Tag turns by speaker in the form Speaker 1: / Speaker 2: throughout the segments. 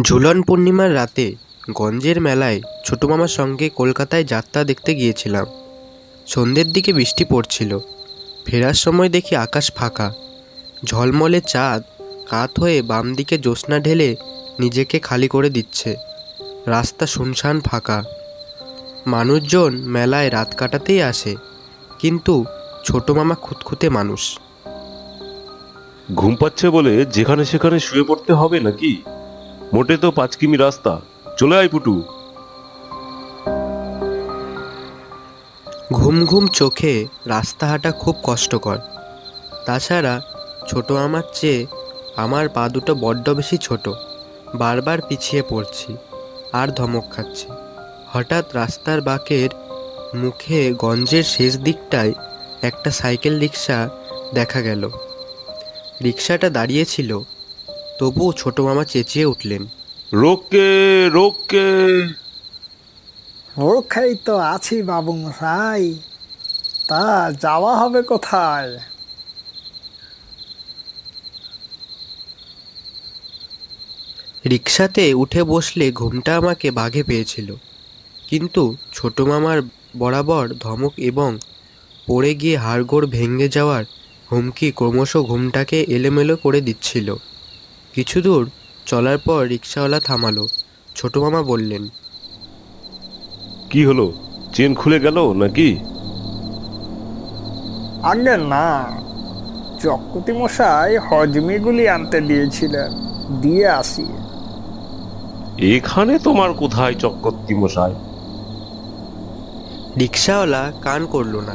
Speaker 1: ঝুলন পূর্ণিমার রাতে গঞ্জের মেলায় ছোটো মামার সঙ্গে কলকাতায় যাত্রা দেখতে গিয়েছিলাম। সন্ধ্যের দিকে বৃষ্টি পড়ছিল। ফেরার সময় দেখি আকাশ ফাঁকা। ঝলমলে চাঁদ কাত হয়ে বাম দিকে জ্যোৎস্না ঢেলে নিজেকে খালি করে দিচ্ছে। রাস্তা শুনশান ফাঁকা। মানুষজন মেলায় রাত কাটাতেই আসে, কিন্তু ছোটো মামা খুঁতখুঁতে মানুষ।
Speaker 2: ঘুম পাচ্ছে বলে যেখানে সেখানে শুয়ে পড়তে হবে নাকি? মোটে তো পাঁচ কিমি রাস্তা। চলে আয় পুটু।
Speaker 1: ঘুম ঘুম চোখে রাস্তা হাঁটা খুব কষ্টকর। তাছাড়া ছোটো আমার চেয়ে আমার পা দুটো বড্ড বেশি ছোট। বারবার পিছিয়ে পড়ছি, আর ধমক খাচ্ছি। হঠাৎ রাস্তার বাঁকের মুখে গঞ্জের শেষ দিকটায় একটা সাইকেল রিক্সা দেখা গেল। রিক্সাটা দাঁড়িয়েছিল তবুও ছোট মামা চেঁচিয়ে উঠলেন।
Speaker 2: রোকে রোকে
Speaker 3: ওখাই তো আছি বাবু মশাই। তা যাওয়া হবে কোথায়?
Speaker 1: রিক্সাতে উঠে বসলে ঘুমটা আমাকে বাঘে পেয়েছিল। কিন্তু ছোট মামার বরাবর ধমক এবং পড়ে গিয়ে হাড়গোড় ভেঙে যাওয়ার হুমকি ক্রমশ ঘুমটাকে এলোমেলো করে দিচ্ছিল। কিছু দূর চলার পর রিক্সাওয়ালা থামালো। ছোটো মামা বললেন
Speaker 2: কি হলো? চেন খুলে গেল নাকি?
Speaker 3: আগে না। চক্রতি মশাই হজমিগুলি আনতে দিয়েছিলেন। দিয়ে আসি।
Speaker 2: এখানে তোমার কোথায় চক্কর্তি মশাই?
Speaker 1: রিক্সাওয়ালা কান করল না।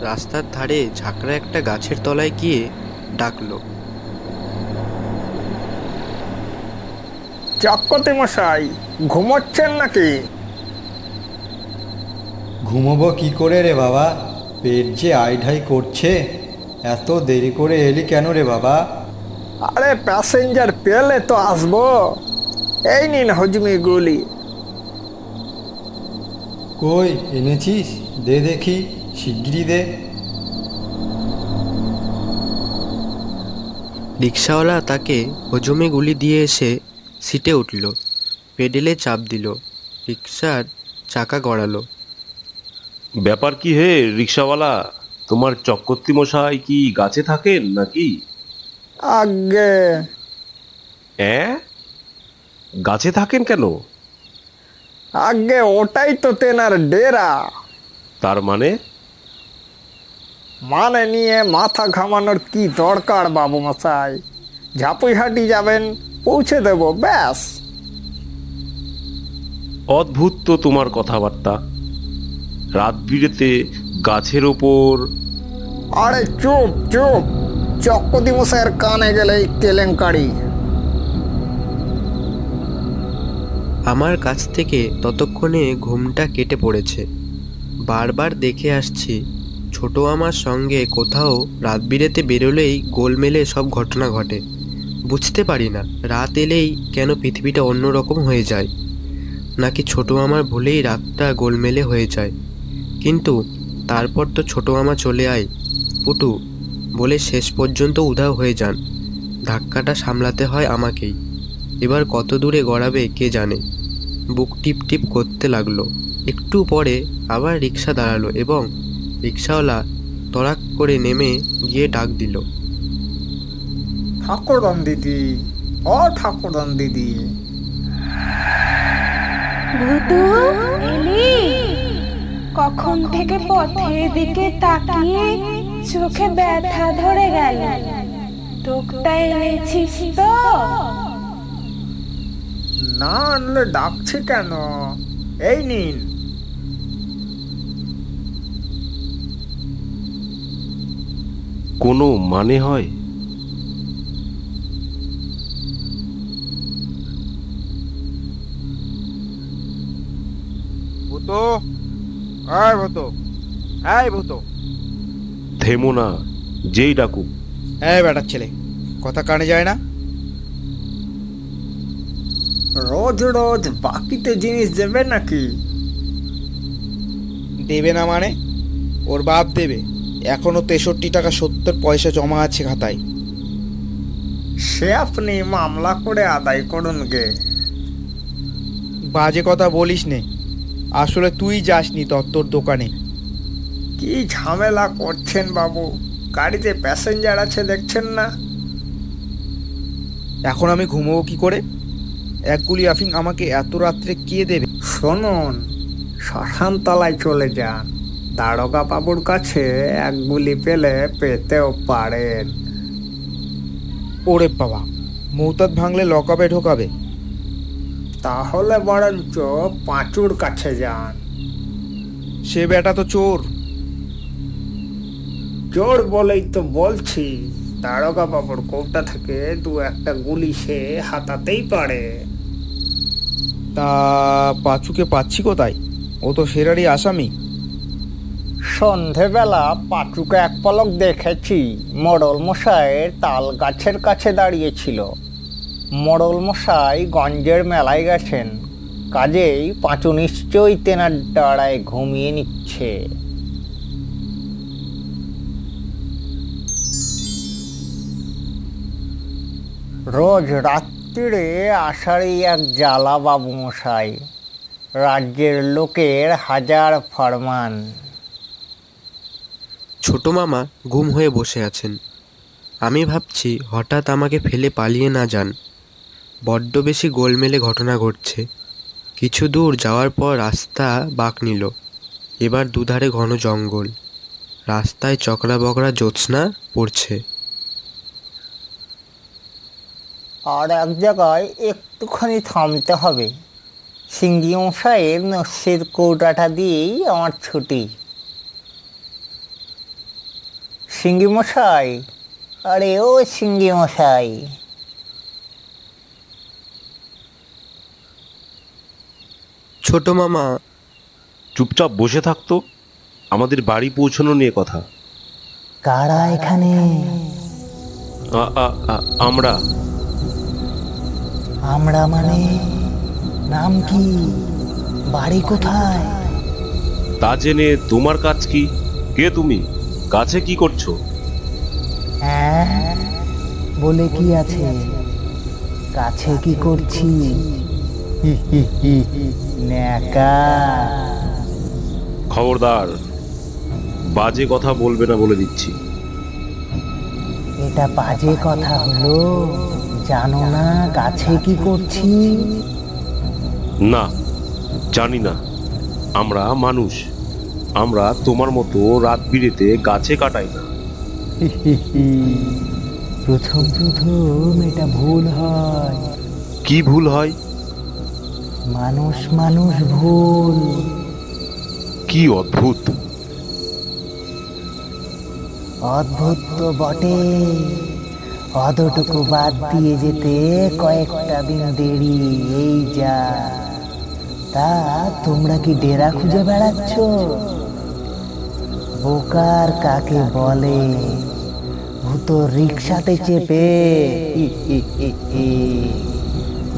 Speaker 1: রাস্তার ধারে ঝাঁকড়া একটা গাছের তলায় গিয়ে ডাকলো
Speaker 3: চক্রতি মশাই ঘুমোচ্ছেন নাকি?
Speaker 4: ঘুমোবো কি করে রে বাবা? পেট যে আইঢাই করছে এত দেরি করে এলি কেন রে বাবা?
Speaker 3: আরে প্যাসেঞ্জার পেলে তো আসব। এই নিন হজমিগুলি
Speaker 4: কই এনেছিস? দে দেখি শিগগিরি দে।
Speaker 1: রিক্সাওয়ালা তাকে হজমে গুলি দিয়ে এসে সিটে উঠল পেডেলে চাপ দিল রিক্সার চাকা গড়ালো।
Speaker 2: ব্যাপার কি হে রিক্সাওয়ালা? তোমার চক্কর্তি মশাই কি গাছে থাকেন নাকি?
Speaker 3: আগে
Speaker 2: হ্যাঁ গাছে থাকেন কেন?
Speaker 3: আগে ওটাই তো তেনার ডেরা।
Speaker 2: তার মানে?
Speaker 3: মানে নিয়ে মাথা ঘামানোর কি দরকার বাবু মশাই ঝাপুইহাটি যাবেন পৌঁছে দেব ব্যাস।
Speaker 2: অদ্ভুত তো তোমার কথাবার্তা। রাত বিরেতে গাছের ওপর।
Speaker 3: আরে চুপ চুপ। চক্কতি মশাইয়ের কানে গেলে কেলেঙ্কারি।
Speaker 1: আমার কাছ থেকে ততক্ষণে ঘুমটা কেটে পড়েছে। বারবার দেখে আসছি ছোট আমার সঙ্গে কোথাও রাত বিরেতে বেরোলেই গোলমেলে সব ঘটনা ঘটে। বুঝতে পারি না, রাত এলেই কেন পৃথিবীটা অন্যরকম হয়ে যায়? নাকি ছোট আমার ভুলেই রাতটা গোলমেলে হয়ে যায়? কিন্তু তারপর তো ছোট মামা চলে আয়, পুটু, বলে শেষ পর্যন্ত উধাও হয়ে যান। ধাক্কাটা সামলাতে হয় আমাকেই। এবার কত দূরে গড়াবে কে জানে? বুক টিপ টিপ করতে লাগল। একটু পরে আবার রিক্সা দাঁড়াল এবং রিক্সাওয়ালা তড়াক করে নেমে গিয়ে ডাক দিল।
Speaker 3: ঠাকুরন দিদি ও ঠাকুরন দিদি।
Speaker 5: ভুতু এলি কখন থেকে পথের দিকে তাকিয়ে চোখে ব্যথা ধরে গেল? টোকটা এনেছিস তো?
Speaker 3: না আনলে ডাকছে কেন? এই নিন।
Speaker 2: কোনো মানে হয়?
Speaker 6: ভূতো আয় ভূতো আয় ভূতো।
Speaker 2: থেমো না যেই ডাকুক
Speaker 6: এই বেটার ছেলে কথা কানে যায় না?
Speaker 3: রোজ রোজ বাকিতে জিনিস দেবে নাকি?
Speaker 6: দেবে না মানে? ওর বাপ দেবে। এখনও তেষট্টি টাকা সত্তর পয়সা জমা আছে খাতায়।
Speaker 3: সে আপনি মামলা করে আদায় করুন গে।
Speaker 6: বাজে কথা বলিস নে। আসলে তুই যাসনি তত্তর দোকানে।
Speaker 3: কি ঝামেলা করছেন বাবু? গাড়িতে প্যাসেঞ্জার আছে দেখছেন না?
Speaker 6: এখন আমি ঘুমোবো কি করে? এক গুলি আফিং আমাকে এত রাত্রে কে দেবে?
Speaker 3: শুনুন শ্মশানতলায় চলে যান। দারোগা বাবুর কাছে এক গুলি পেলে পেতেও পারেন।
Speaker 6: ওরে বাবা মৌতাদ ভাঙলে লকাবে ঢোকাবে।
Speaker 3: তাহলে বরঞ্চ পাঁচুর কাছে যান।
Speaker 6: সে বেটা তো চোর।
Speaker 3: চোর বলেই তো বলছি দারোগা বাবুর কৌটা থেকে দু একটা গুলি সে হাতাতেই পারে।
Speaker 6: তা পাঁচুকে পাচ্ছি কোথায়? ও তো ফেরারি আসামি।
Speaker 3: সন্ধেবেলা পাঁচুকে এক পলক দেখেছি মোড়ল মশাইয়ের তাল গাছের কাছে দাঁড়িয়েছিল। মোড়ল মশাই গঞ্জের মেলায় গেছেন। কাজেই পাঁচু নিশ্চয়ই তেনার ডাড়ায় ঘুমিয়ে নিচ্ছে। রোজ রাত্রিরে আষাঢ়ি এক জ্বালা বাবু মশাই, রাজ্যের লোকের হাজার ফরমান।
Speaker 1: ছোট মামা গুম হয়ে বসে আছেন। আমি ভাবছি হঠাৎ আমাকে ফেলে পালিয়ে না যান। বড্ড বেশি গোলমেলে ঘটনা ঘটছে। কিছু দূর যাওয়ার পর রাস্তা বাঁক নিল। এবার দুধারে ঘন জঙ্গল। রাস্তায় চকরা বকরা জ্যোৎস্না পড়ছে।
Speaker 3: আর এক জায়গায় একটুখানি থামতে হবে। সিঙ্গি মশাইয়ের নস্যের কৌটাটা দিয়েই আমার ছুটি। সিঙ্গি মশাই, আরে ও সিঙ্গি মশাই।
Speaker 1: ছোট মামা।
Speaker 2: চুপচাপ বসে থাকতো আমাদের বাড়ি পৌঁছানো নিয়ে কথা।
Speaker 3: কারা এখানে?
Speaker 2: আ- আ- আ- আমরা।
Speaker 3: আমরা মানে? নাম কি? বাড়ি কোথায়?
Speaker 2: তা জেনে তোমার কাজ কি? কে তুমি? কাছে কি করছ?
Speaker 7: হ্যাঁ বলে কি আছে? কাছে কি করছি? ন্যাকা।
Speaker 2: খবরদার বাজে কথা বলবে না বলে দিচ্ছি।
Speaker 7: এটা বাজে কথা হলো জানো না গাছে কি করছি?
Speaker 2: না জানি না। আমরা মানুষ আমরা তোমার মতো রাত বিরেতে গাছে কাটাই না।
Speaker 7: প্রথম প্রথম এটা ভুল হয়।
Speaker 2: কি ভুল হয়?
Speaker 7: মানুষ মানুষ ভুল।
Speaker 2: কি অদ্ভুত।
Speaker 7: অদ্ভুত তো বটে। অতটুকু বাদ দিয়ে যেতে কয়েকটা দিন দেরি এই যা। তা তোমরা কি ডেরা খুঁজে বেড়াচ্ছ? বোকার কাকে বলে? ভূত রিক্সাতে চেপে।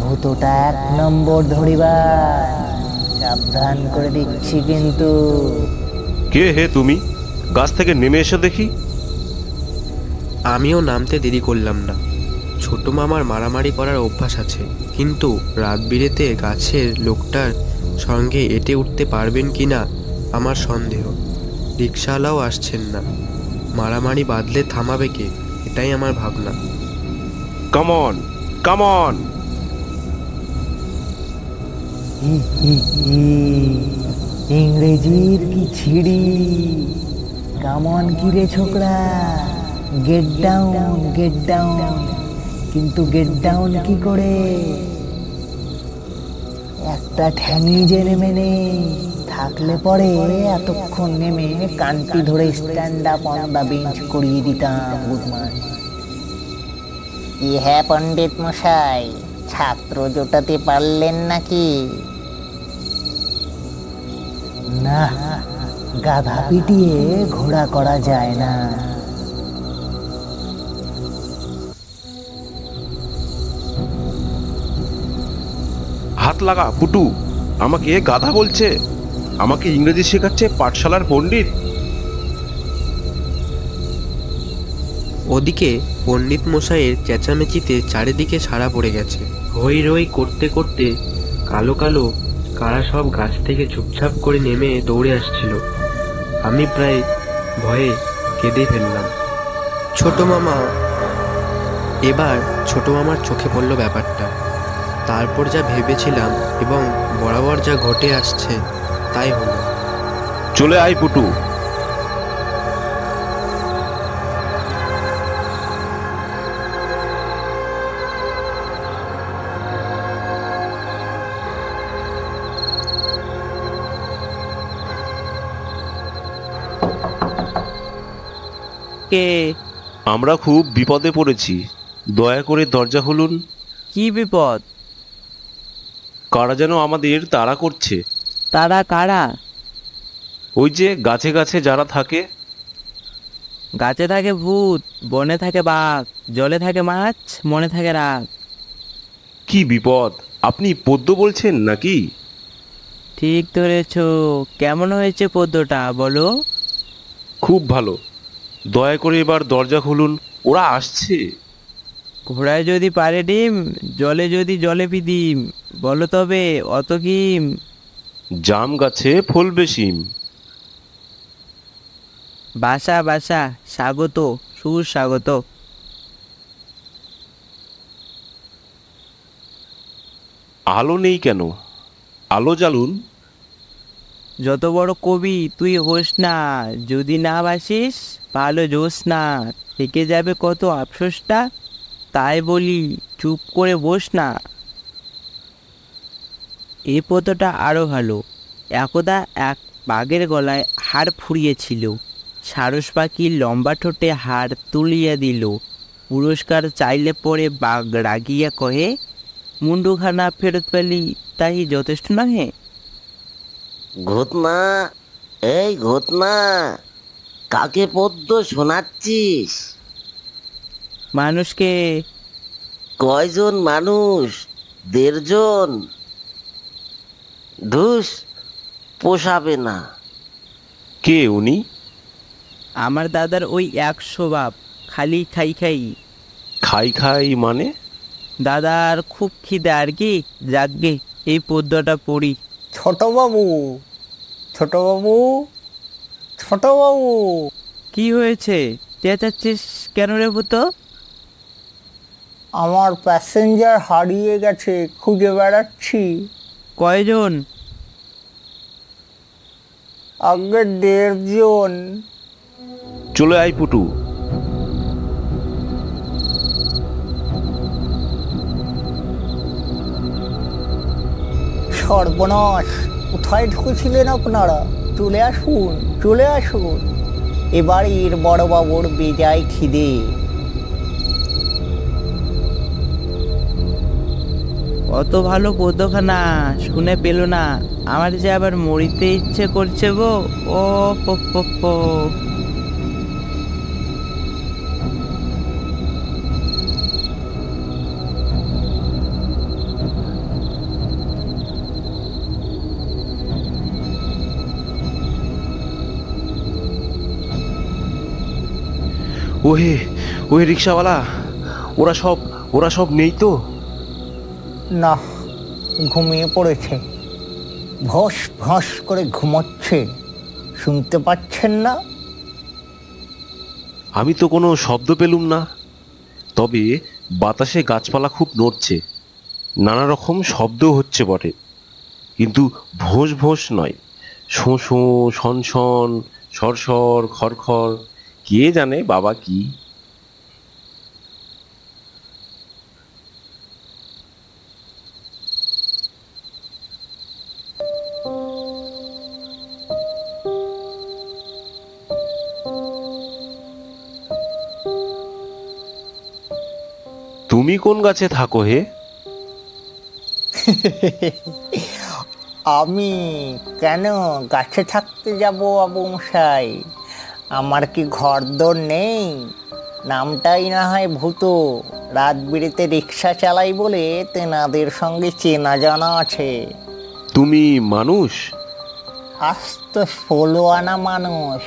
Speaker 7: ভূতটা এক নম্বর ধরিবার। সাবধান করে দিচ্ছি কিন্তু।
Speaker 2: কে হে তুমি? গাছ থেকে নেমে এসে দেখি।
Speaker 1: আমিও নামতে দেরি করলাম না। ছোট মামার মারামারি করার অভ্যাস আছে। কিন্তু রাত বিরেতে গাছের লোকটার সঙ্গে এটে উঠতে পারবেন কি না আমার সন্দেহ। রিক্সাওয়ালাও আসছেন না। মারামারি বাঁধলে থামাবে কে? এটাই আমার ভাবনা।
Speaker 2: Come on.
Speaker 7: ইংরেজির কি ছিড়ি? কামন কি রে ছোকরা? গেট ডাউন গেট ডাউন কিন্তু গেট ডাউন কি করে? একটা ঠ্যাঙি যে নেমে থাকলে পরে এতক্ষণ নেমে কানটি ধরে stand up on the bench করিয়ে দিতাম গুডমান
Speaker 8: কি হ্যাঁ পণ্ডিত মশাই। ছাত্র জোটাতে পারলেন নাকি?
Speaker 7: না গাধা পিটিয়ে ঘোড়া করা যায় না।
Speaker 2: হাত লাগা পুটু আমাকে গাধা বলছে। আমাকে ইংরেজি শেখাচ্ছে পাঠশালার পণ্ডিত।
Speaker 1: ওদিকে পণ্ডিত মশাইয়ের চেঁচামেচিতে চারিদিকে সাড়া পড়ে গেছে। হই রই করতে করতে কালো কালো কারা সব গাছ থেকে চুপচাপ করে নেমে দৌড়ে আসছিল। আমি প্রায় ভয়ে কেঁদে ফেললাম। ছোট মামা এবার ছোট মামার চোখে পড়ল ব্যাপারটা। তারপর যা ভেবেছিলাম এবং বরাবর যা ঘটে আসছে তাই হলো।
Speaker 2: চলে আয় পুটু।
Speaker 9: কে?
Speaker 2: আমরা খুব বিপদে পড়েছি। দয়া করে দরজা খুলুন।
Speaker 9: কি বিপদ?
Speaker 2: কারা যেন আমাদের তাড়া করছে।
Speaker 9: তারা কারা?
Speaker 2: ওই যে গাছে গাছে যারা থাকে।
Speaker 9: গাছে থাকে ভূত বনে থাকে বাঘ জলে থাকে মাছ মনে থাকে রাগ।
Speaker 2: কি বিপদ? আপনি পদ্য বলছেন নাকি?
Speaker 9: ঠিক ধরেছ। কেমন হয়েছে পদ্মটা বলো?
Speaker 2: খুব ভালো। দয়া করে এবার দরজা খুলুন। ওরা আসছে।
Speaker 9: ঘোড়ায় যদি পারে ডিম জলে যদি জলে পিদিম বলো তবে অত কিম
Speaker 2: জাম গাছে ফলবে শিম
Speaker 9: বাসা বাসা স্বাগত সুস্বাগত
Speaker 2: আলো নেই কেন? আলো জ্বালুন।
Speaker 9: যত বড় কবি তুই হোস না যদি না বাসিস ভালো না থেকে যাবে কত আফসোসটা? তাই বলি, চুপ করে বস না। এ পতটা আরও ভালো। একদা এক বাঘের গলায় হাড় ফুরিয়েছিল সারস পাখি লম্বা ঠোঁটে হাড় তুলিয়া দিল। পুরস্কার চাইলে পরে বাঘ রাগিয়া কহে, মুন্ডুখানা ফেরত পেলি, তাই যথেষ্ট নহে?
Speaker 10: ঘটনা, এই ঘটনা। কাকে পদ্য শোনাচ্ছিস?
Speaker 9: মানুষকে।
Speaker 10: কয়জন মানুষ? দেড়জন? ধুস পোষাবে না।
Speaker 2: কে উনি?
Speaker 9: আমার দাদার ওই একশো বাপ খালি খাই খাই।
Speaker 2: খাই খাই মানে?
Speaker 9: দাদার খুব খিদে আর কি? যাকগে এই পদ্যটা পড়ি।
Speaker 8: ছোটবাবু ছোটবাবু ছোটবাবু
Speaker 9: কি হয়েছে? চেঁচাচ্ছিস কেন রে ভূতো?
Speaker 8: আমার প্যাসেঞ্জার হারিয়ে গেছে খুঁজে বেড়াচ্ছি।
Speaker 9: কয়জন?
Speaker 8: আগে দেড়জন।
Speaker 2: চলে আয় পুটু।
Speaker 8: সর্বনাশ কোথায় ঢুকেছিলেন আপনারা? চলে আসুন চলে আসুন। এবার এর বড়বাবুর বেজায় খিদে।
Speaker 9: অত ভালো পদ্যখানা শুনে পেল না। আমার যে আবার মরিতে ইচ্ছে করছে গো। ও, পো হো
Speaker 2: ওহে ওহে রিক্সাওয়ালা ওরা সব ওরা সব নেই তো?
Speaker 8: না ঘুমিয়ে পড়েছে। ভস ভস করে ঘুমাচ্ছে। শুনতে পাচ্ছেন না?
Speaker 2: আমি তো কোনো শব্দ পেলুম না। তবে বাতাসে গাছপালা খুব নড়ছে। নানা রকম শব্দ হচ্ছে বটে। কিন্তু ভোঁস ভোঁস নয়। শোঁ শোঁ শন শন সরসর খড়খড় কে জানে বাবা কি? তুমি কোন গাছে থাকো হে?
Speaker 8: আমি কেন গাছে থাকতে যাব বাবু মশাই? আমার কি ঘরদোর নেই? নামটাই না হয় ভূত। রাত বিড়িতে রিক্সা চালাই বলে তেনাদের সঙ্গে চেনা জানা আছে।
Speaker 2: তুমি মানুষ?
Speaker 8: আস্ত ষোলো আনা মানুষ।